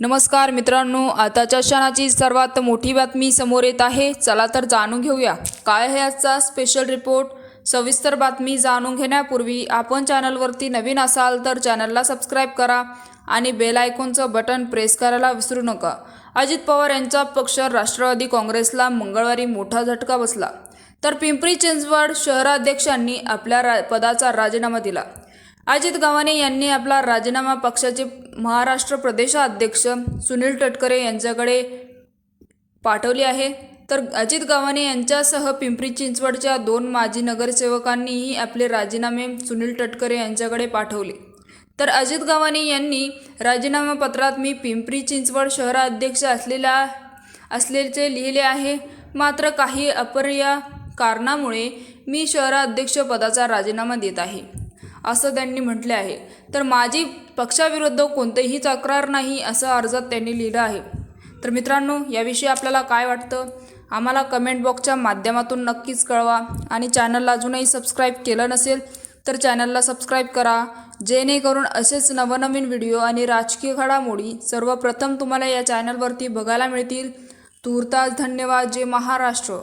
नमस्कार मित्रांनो आताच्या क्षणाची सर्वात मोठी बातमी समोर येत आहे. चला तर जाणून घेऊया. काय आहे आजचा स्पेशल रिपोर्ट सविस्तर बातमी जाणून घेण्यापूर्वी आपण चॅनलवरती नवीन असाल तर चॅनलला सबस्क्राईब करा आणि बेल आयकॉनचं बटन प्रेस करायला विसरू नका. अजित पवार यांचा पक्ष राष्ट्रवादी काँग्रेसला मंगळवारी मोठा झटका बसला. तर पिंपरी चिंचवड शहराध्यक्षांनी आपल्या रा पदाचा राजीनामा दिला. अजित गव्हाणे यांनी आपला राजीनामा पक्षाचे महाराष्ट्र प्रदेशाध्यक्ष सुनील तटकरे यांच्याकडे पाठवली आहे. तर अजित गव्हाणे यांच्यासह पिंपरी चिंचवडच्या दोन माजी नगरसेवकांनीही आपले राजीनामे सुनील तटकरे यांच्याकडे पाठवले. तर अजित गव्हाणे यांनी राजीनामा पत्रात मी पिंपरी चिंचवड शहराध्यक्ष असलेला असल्याचे लिहिले आहे. मात्र काही अपर्या कारणामुळे मी शहराध्यक्ष पदाचा राजीनामा देत आहे. असं त्यांनी म्हटले आहे. तर माझी पक्षाविरुद्ध कोणतेही तक्रार नाही असं अर्जात त्यांनी लिहिलं आहे. तर मित्रांनो याविषयी आपल्याला काय वाटतं? आम्हाला कमेंट बॉक्सच्या माध्यमातून नक्कीच कळवा आणि चॅनलला अजूनही सबस्क्राईब केलं नसेल तर चॅनलला सबस्क्राईब करा. जेणेकरून असेच नवनवीन व्हिडिओ आणि राजकीय घडामोडी सर्वप्रथम तुम्हाला या चॅनलवरती बघायला मिळतील. तूर्तास धन्यवाद. जे महाराष्ट्र.